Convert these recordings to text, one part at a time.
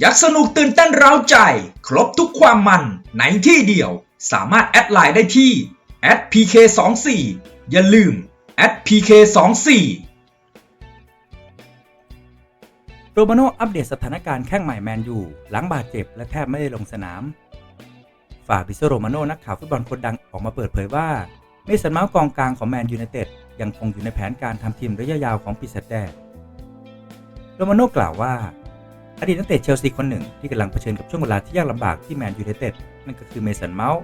อยากสนุกตื่นเต้นเร้าใจ ครบทุกความมันในที่เดียว สามารถแอดไลน์ได้ที่ @pk24 อย่าลืม @pk24 โรมาโนอัปเดตสถานการณ์แข้งใหม่แมนยูหลังบาดเจ็บและแทบไม่ได้ลงสนามฟาบิโซโรมาโนนักข่าวฟุตบอลคนดังออกมาเปิดเผยว่า เมสันเมาส์กองกลางของแมนยูไนเต็ดยังคงอยู่ในแผนการทำทีมระยะยาวของปีศาจแดงโรมาโนกล่าวว่า อดีตนักเตะเชลซีคนหนึ่งที่กำลังเผชิญกับช่วงเวลาที่ยากลำบากที่แมนยูไนเต็ดนั่นก็คือเมสันเมาส์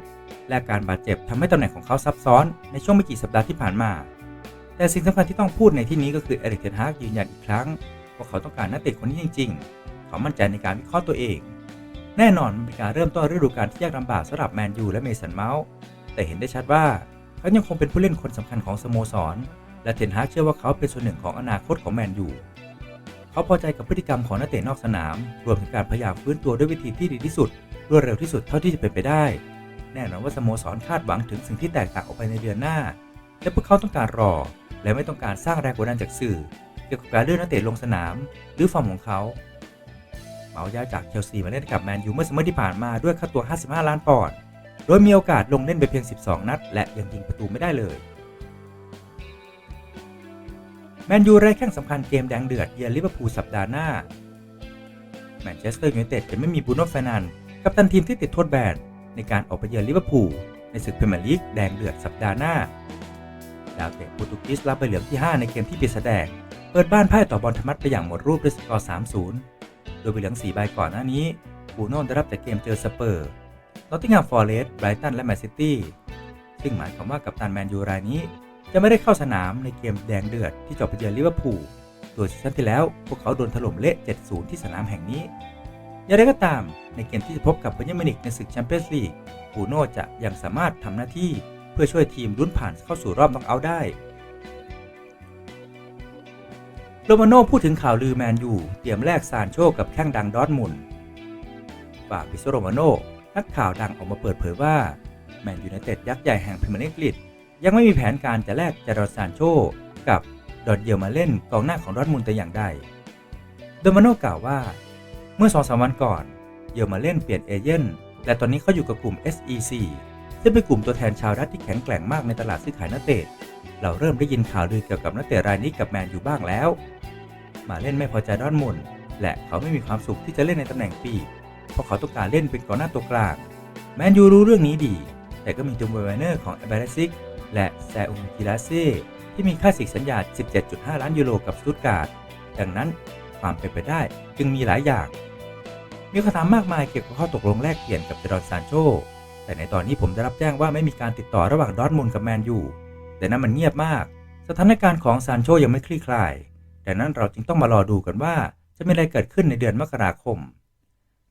และการบาดเจ็บทำให้ตำแหน่งของเขาซับซ้อนในช่วงไม่กี่สัปดาห์ที่ผ่านมา แต่สิ่งสำคัญที่ต้องพูดในที่นี้ก็คือเอริกเทนฮากยืนยันอีกครั้งว่าเขาต้องการนักเตะคนนี้จริง ๆ เขามั่นใจในการวิเคราะห์ตัวเอง แน่นอนมันเป็นการเริ่มต้นฤดูกาลที่ยากลำบากสำหรับแมนยูและเมสันเมาส์แต่เห็นได้ชัดว่าเขายังคงเป็นผู้เล่นคนสำคัญของสโมสร และเทนฮากเชื่อว่าเขาเป็นส่วนหนึ่งของอนาคตของแมนยู เขาพอใจกับพฤติกรรมของนักเตะนอกสนาม รวมถึงการพยายามฟื้นตัวด้วยวิธีที่ดีที่สุด รวดเร็วที่สุดเท่าที่จะเป็นไปได้ แน่นอนว่าสโมสรคาดหวังถึงสิ่งที่แตกต่างออกไปในเดือนหน้า และพวกเขาต้องการรอ และไม่ต้องการสร้างแรงกดดันจากสื่อ เกี่ยวกับการเลื่อนนักเตะลงสนาม หรือฟอร์มของเขาเหมาย้ายจากเชลซีมาเล่นกับแมนยูเมื่อสมัยที่ผ่านมาด้วยค่าตัว 55 ล้านปอนด์โดยมีโอกาสลงเล่นไปเพียง 12 นัด และยังยิงประตูไม่ได้เลย แมนยูไร้แข้งสำคัญเกมแดงเดือดเยือนลิเวอร์พูลสัปดาห์หน้า แมนเชสเตอร์ยูไนเต็ดจะไม่มีบูโน่เฟนันกัปตันทีมที่ติดโทษแบนในการออกไปเยือนลิเวอร์พูลในศึกพรีเมียร์ลีกแดงเดือดสัปดาห์หน้าดาวเตะโปรตุเกสรับใบเหลืองที่ 5 ในเกมที่ปีศาจแดง เปิดบ้านพ่ายต่อบอลธรรมัดไปอย่างหมดรูปด้วยสกอร์ 3-0 โดยใบเหลือง 4 ใบก่อนหน้านี้บูโน่ได้รับแต่เกมเจอสเปอร์นอตติงแฮมฟอร์เรสต์ไบรตันและแมนซิตี้ซึ่งหมายความว่ากัปตันแมนยูรายนี้ จะไม่ได้เข้าสนามในเกมแดงเดือดที่จบไปเยือนลิเวอร์พูลโดยซีซั่นที่แล้วพวกเขาโดนถล่มเละ 7-0 ที่สนามแห่งนี้ อย่างไรก็ตามในเกมที่จะพบกับไบเยมินิกในศึกแชมเปี้ยนส์ลีกบูโน่จะยังสามารถทำหน้าที่เพื่อช่วยทีมลุ้นผ่านเข้าสู่รอบน็อกเอาท์ได้โรมาโน่พูดถึงข่าวลือแมนยูเตรียมแลกซานโชกับแข้งดังดอทมุนด์ฝากพิโซโรมาโน่นักข่าวดังออกมาเปิดเผยว่า แมนยูไนเต็ดยักษ์ใหญ่แห่งพรีเมียร์ลีก ยังไม่มีแผนการจะแลกจารอซานโชกับดอดเยลมาเล่นกองหน้าของดอทมุนแต่อย่างใดโดมาโน่กล่าวว่า เมื่อสองสามวันก่อนเยลมาเล่นเปลี่ยนเอเย่นและตอนนี้เขาอยู่กับกลุ่ม SEC ซึ่งเป็นกลุ่มตัวแทนชาวรัฐที่แข็งแกร่งมากในตลาดซื้อขายนักเตะ เราเริ่มได้ยินข่าวลือเกี่ยวกับนักเตะรายนี้กับแมนอยู่บ้างแล้ว มาเล่นไม่พอใจดอทมุนและเขาไม่มีความสุขที่จะเล่นในตำแหน่งปีกเพราะเขาต้องการเล่นเป็นกองหน้าตัวกลาง แมนยูรู้เรื่องนี้ดี แต่ก็มีจูมเบอร์เนอร์ของเอเบรซิก และแซอุมกิลาเซ่ที่มีค่าสิกสัญญา 17.5 ล้านยูโรกับสตุตการ์ดดังนั้นความเป็นไปได้จึงมีหลายอย่าง มีคำถามมากมายเกี่ยวกับข้อตกลงแลกเปลี่ยนกับเจดอนซานโช แต่ในตอนนี้ผมได้รับแจ้งว่าไม่มีการติดต่อระหว่างดอทมุนกับแมนยูแต่นั้นมันเงียบมาก สถานการณ์ของซานโชยังไม่คลี่คลาย ดังนั้นเราจึงต้องมารอดูกันว่าจะมีอะไรเกิดขึ้นในเดือนมกราคม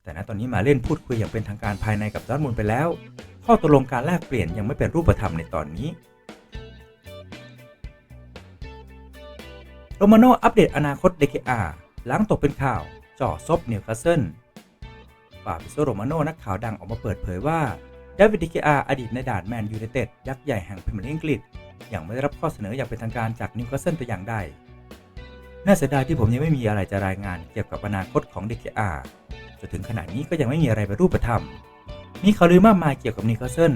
แต่ณตอนนี้มาเล่นพูดคุยอย่างเป็นทางการภายในกับดอทมุนไปแล้ว ข้อตกลงการแลกเปลี่ยนยังไม่เป็นรูปธรรมในตอนนี้ โรมาโนอัปเดตอนาคตเดเคอาหลังตกเป็นข่าวจ่อซบนิวคาสเซิลฟาบิโซโรมาโนนักข่าวดังออกมาเปิดเผยว่าเดวิดเดคอาอดีตในด่านแมนยูไนเต็ดยักษ์ใหญ่แห่งพรีเมียร์ลีกอังกฤษยังไม่ได้รับข้อเสนออย่างเป็นทางการจากนิวคาสเซิลแต่อย่างใด น่าเสียดายที่ผมยังไม่มีอะไรจะรายงานเกี่ยวกับอนาคตของเดเคอาจนถึงขณะนี้ก็ยังไม่มีอะไรเป็นรูปธรรม มีข่าวลือมากมายเกี่ยวกับนิวคาเซิล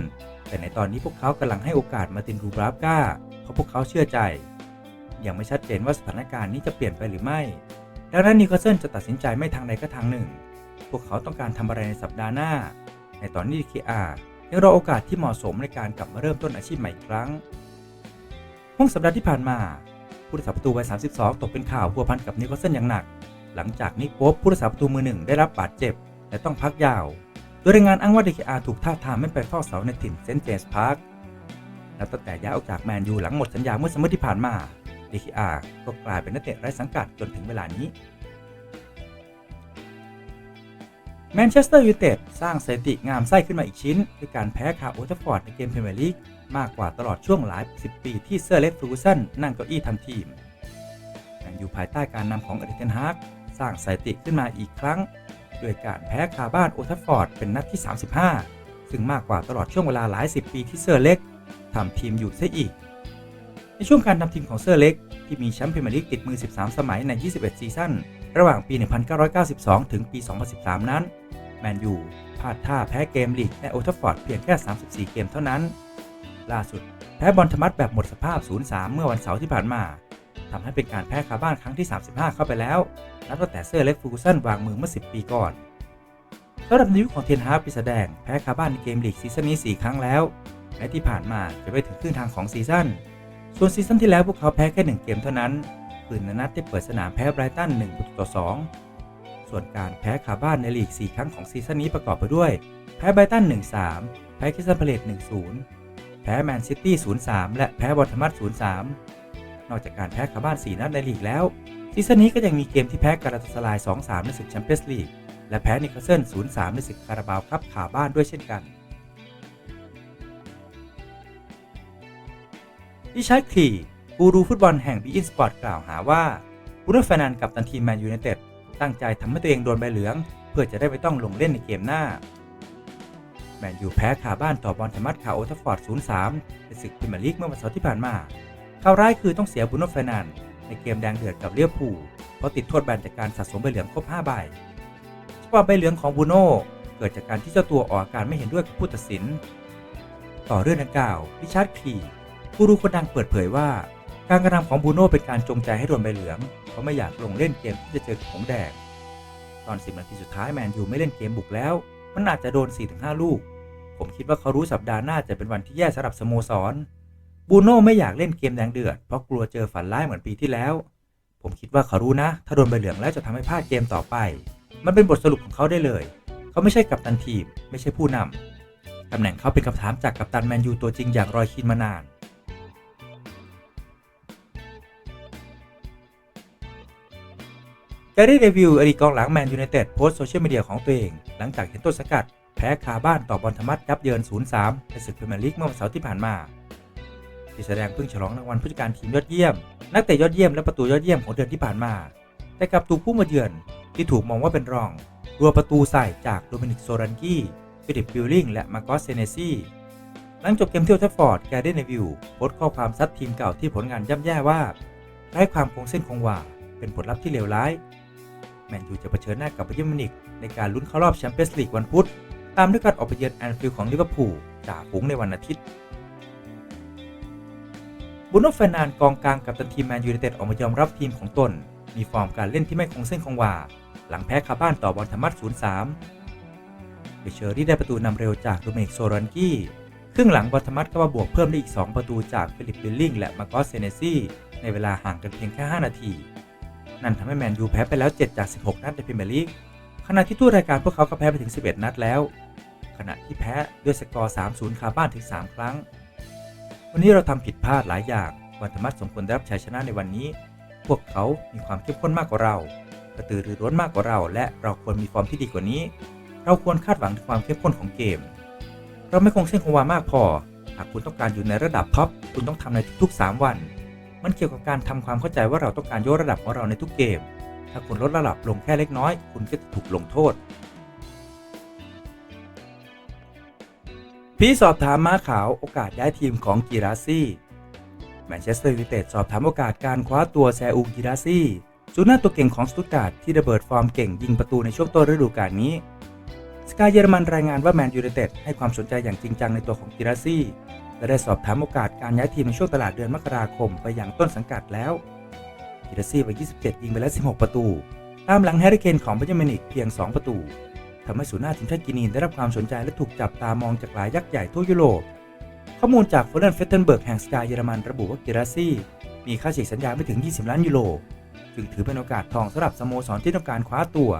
แต่ในตอนนี้พวกเขากำลังให้โอกาสมาตินรูบราฟกาเพราะพวกเขาเชื่อใจ ยังไม่ชัดเจนว่าสถานการณ์นี้จะเปลี่ยนไปหรือไม่ ดังนั้นนิวคาเซิลจะตัดสินใจไม่ทางใดก็ทางหนึ่ง พวกเขาต้องการทำอะไรในสัปดาห์หน้า ในตอนนี้คีอายังรอโอกาสที่เหมาะสมในการกลับมาเริ่มต้นอาชีพใหม่อีกครั้งห้องสัปดาห์ที่ผ่านมาผู้รักษาประตูวัย 32 ตกเป็นข่าวพัวพันกับนิวคาสเซิลอย่างหนัก หลังจากนิกโป๊ปผู้รักษาประตูมือหนึ่งได้รับบาดเจ็บ และต้องพักยาว โดยรายงานอ้างว่าเดคอาถูกท้าทามไม่ไปเฝ้าเสาในถิ่นเซนต์เจมส์พาร์คและตั้งแต่ย้ายออกจากแมนยูหลังหมดสัญญาเมื่อสมัยที่ผ่านมาเดคอาก็กลายเป็นนักเตะไร้สังกัดจนถึงเวลานี้แมนเชสเตอร์ยูไนเต็ดสร้างสถิติงามไส้ขึ้นมาอีกชิ้นด้วยการแพ้คาโอเทฟฟอร์ดในเกมพรีเมียร์ลีกมากกว่าตลอดช่วงหลายสิบปีที่เซอร์เล็กฟูกูสันนั่งเก้าอี้ทำทีมแมนยูภายใต้การนำของเอดิเทนฮาร์กสร้างสถิติขึ้นมาอีกครั้ง ด้วยการแพ้คาบ้านโอเทฟฟอร์ดเป็นนัดที่ 35 ซึ่งมากกว่าตลอดช่วงเวลาหลายสิบปีที่เซอร์เล็กทำทีมอยู่เสียอีก ในช่วงการทำทีมของเซอร์เล็ก ที่มีแชมป์พรีเมียร์ลีกติดมือ 13 สมัยใน 21 ซีซั่นระหว่างปี 1992 ถึงปี 2013 นั้น แมนยูพลาดท่าแพ้เกมลีกในโอทัฟฟอร์ดเพียงแค่ 34 เกมเท่านั้น ล่าสุดแพ้บอลธมัดแบบหมดสภาพ 0-3 เมื่อวันเสาร์ที่ผ่านมา ทำให้เป็นการแพ้คาบ้านครั้งที่ 35 เข้าไปแล้ว นับตั้งแต่เซอร์เล็กฟูกูสันวางมือเมื่อ 10 ปีก่อนสำหรับในยุคของเทนฮาร์ปแสดงแพ้คาบ้านในเกมลีกซีซั่นนี้ 4 ครั้งแล้ว และที่ผ่านมาจะไปถึงครึ่งทางของซีซั่น ส่วนซีซั่นที่แล้วพวกเขาแพ้แค่ 1 เกมเท่านั้นคืนนัดที่เปิดสนามแพ้ไบรตัน1ประตูต่อ 2 ส่วนการแพ้คาบ้านในลีก 4 ครั้งของซีซั่นนี้ประกอบไปด้วย แพ้ไบรตัน 1-3 แพ้คิสตันพเลต1-0 แพ้แมนซิตี้ 0-3 และแพ้บอทมัด0-3 นอกจากการแพ้คาบ้าน 4 นัดในลีกแล้วซีซั่นนี้ก็ยังมีเกมที่แพ้การาตาสลาย 2-3 ในศึกแชมเปี้ยนส์ลีกและแพ้นิคาเซิล0-3 ในศึกคาราบาวครับขาบ้านด้วยเช่นกันดิชาร์ดคลีกูรูฟุตบอลแห่งบีอินสปอร์ตกล่าวหาว่าบูโน่เฟร์นันกับตันทีมแมนยูไนเต็ดตั้งใจทำให้ตัวเองโดนใบเหลือง เพื่อจะได้ไม่ต้องลงเล่นในเกมหน้า แมนยูแพ้คาบ้านต่อบอลธมัดคาโอทัฟฟอร์ด 0-3 ในศึกพรีเมียร์ลีกเมื่อวันเสาร์ที่ผ่านมา ข่าวร้ายคือต้องเสียบูโนเฟนันในเกมแดงเดือดกับเลียวพูเพราะติดโทษแบนจากการสะสมใบเหลืองครบ5ใบฉบับใบเหลืองของบูโนเกิดจากการที่เจ้าตัวออกอาการไม่เห็นด้วยกับผู้ตัดสิน ต่อเรื่องดังกล่าวริชาร์ดคีผู้รู้คนดังเปิดเผยว่า การกระทำของบูโน่เป็นการจงใจให้โดนใบเหลือง เพราะไม่อยากลงเล่นเกมที่จะเจอกับหงแดงตอน 10 นาทีสุดท้ายแมนยูไม่เล่นเกมบุกแล้ว มันอาจจะโดน 4-5 ลูก ผมคิดว่าเขารู้สัปดาห์หน้าจะเป็นวันที่แย่สำหรับสโมสร บูโน่ไม่อยากเล่นเกมแดงเดือดเพราะกลัวเจอฝันร้ายเหมือนปีที่แล้ว ผมคิดว่าเขารู้นะ ถ้าโดนใบเหลืองแล้วจะทำให้พลาดเกมต่อไป มันเป็นบทสรุปของเขาได้เลย เขาไม่ใช่กัปตันทีม ไม่ใช่ผู้นำตำแหน่งเขาเป็นคำถามจากกัปตันแมนยูตัวจริงอย่างรอยคีนมานานแกรี่เดวิลอดีตกองหลังแมนยูไนเต็ดโพสต์โซเชียลมีเดียของตัวเอง หลังจากเห็นต้นสกัด แพ้คาบ้านต่อบอลธรรมัดยับเยิน 0-3 ในศึกพรีเมียร์ลีกเมื่อวันเสาร์ที่ผ่านมา ที่แสดงเพิ่งฉลองรางวัลผู้จัดการทีมยอดเยี่ยม นักเตะยอดเยี่ยมและประตูยอดเยี่ยมของเดือนที่ผ่านมา แต่กลับถูกผู้มาเยือนที่ถูกมองว่าเป็นรองรัวประตูใส่จากโดมินิกโซรันกี้ฟิลิปบิลลิงและมาร์กอสเซเนซีหลังจบเกมเที่ยวทัฟฟอร์ดแกเดนเนวิลโพสต์ข้อความซัดทีมเก่าที่ผลงานย่ำแย่ว่าไร้ความคงเส้นคงวาเป็นผลลัพธ์ที่เลวร้าย แมนยูจะเผชิญหน้ากับไบเยิร์มิวนิกในการลุ้นเข้ารอบแชมเปี้ยนส์ลีกวันพุธ ตามด้วยการออกไปเยือนแอนฟิลด์ของลิเวอร์พูลจ่าฝูงในวันอาทิตย์ บูโน่เฟร์นานกองกลางกับตันทีมแมนยูไนเต็ดออกมายอมรับทีมของตน มีฟอร์มการเล่นที่ไม่คงเส้นคงวา หลังแพ้คาบ้านต่อบอลธรรมัด0-3เบเชอรี่ได้ประตูนำเร็วจากโดเมนิกโซรันกี้ครึ่งหลังบอลธรรมัดก็มาบวกเพิ่มได้อีก 2 ประตูจากฟิลิปบิลลิงและมาร์กอสเซเนซีในเวลาห่างกันเพียงแค่ 5 นาที นั่นทำให้แมนยูแพ้ไปแล้ว 7 จาก 16 นัดในพรีเมียร์ลีกขณะที่ทั่วรายการพวกเขาก็แพ้ไปถึง 11 นัดแล้ว ขณะที่แพ้ด้วยสกอร์ 3-0 คาบ้านถึง 3 ครั้ง วันนี้เราทำผิดพลาดหลายอย่างวันธรรมัดสมควรได้รับชัยชนะในวันนี้ พวกเขามีความเข้มข้นมากกว่าเรา กระตือรือร้นมากกว่าเรา และเราควรมีฟอร์มที่ดีกว่านี้ เราควรคาดหวังความเข้มข้นของเกม เราไม่คงเส้นคงวามากพอ หากคุณต้องการอยู่ในระดับท็อปคุณต้องทำในทุกๆ 3 วัน มันเกี่ยวกับการทำความเข้าใจว่าเราต้องการยกระดับของเราในทุกเกม ถ้าคุณลดระดับลงแค่เล็กน้อย คุณก็จะถูกลงโทษ พีสอบถามม้าขาวโอกาสย้ายทีมของกีราซี่แมนเชสเตอร์ยูไนเต็ดสอบถามโอกาสการคว้าตัวแซอูกีราซี่ศูนย์หน้าตัวเก่งของสตุตการ์ดที่ระเบิดฟอร์มเก่งยิงประตูในช่วงต้นฤดูกาลนี้ สกายเยอรมันรายงานว่าแมนยูไนเต็ดให้ความสนใจอย่างจริงจังในตัวของกีราซี่และได้สอบถามโอกาสการย้ายทีมในช่วงตลาดเดือนมกราคมไปอยังต้นสังกัดแล้วกีราซี่วัย27 ยิงไปแล้ว 16 ประตู ตามหลังแฮร์รี่เคนของเบนจามินิกเพียง 2 ประตู ทำให้ศูนย์หน้าทีมชาติกินีได้รับความสนใจและถูกจับตามองจากหลายยักษ์ใหญ่ทั่วยุโรป ข้อมูลจากฟอร์เรนเฟตเทนเบิร์กแห่งสกายเยอรมันระบุว่ากีราซี่มีค่าเฉีกสัญญาไม่ถึง 20 ล้านยูโร จึงถือเป็นโอกาสทองสำหรับสโมสรที่ต้องการคว้าตัว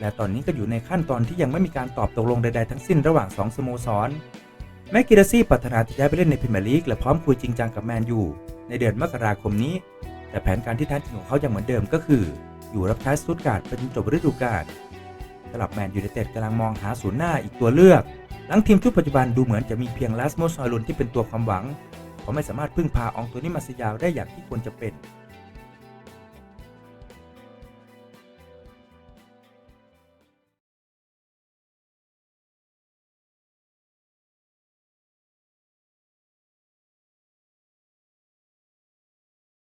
และตอนนี้ก็อยู่ในขั้นตอนที่ยังไม่มีการตอบตกลงใดๆทั้งสิ้นระหว่าง 2 สโมสร แม้กิราซี่ปรารถนาจะย้ายไปเล่นในพรีเมียร์ลีกและพร้อมคุยจริงจังกับแมนยูในเดือนมกราคมนี้ แต่แผนการที่แท้จริงของเขายังเหมือนเดิมก็คือ อยู่รับใช้สตุตการ์ดไปจนจบฤดูกาล สำหรับแมนยูไนเต็ดกำลังมองหาศูนย์หน้าอีกตัวเลือก หลังทีมชุดปัจจุบันดูเหมือนจะมีเพียงลาสโมสซอยลุนที่เป็นตัวความหวังเพราะไม่สามารถพึ่งพาอองตัวนี้มาสยาวได้อย่างที่ควรจะเป็น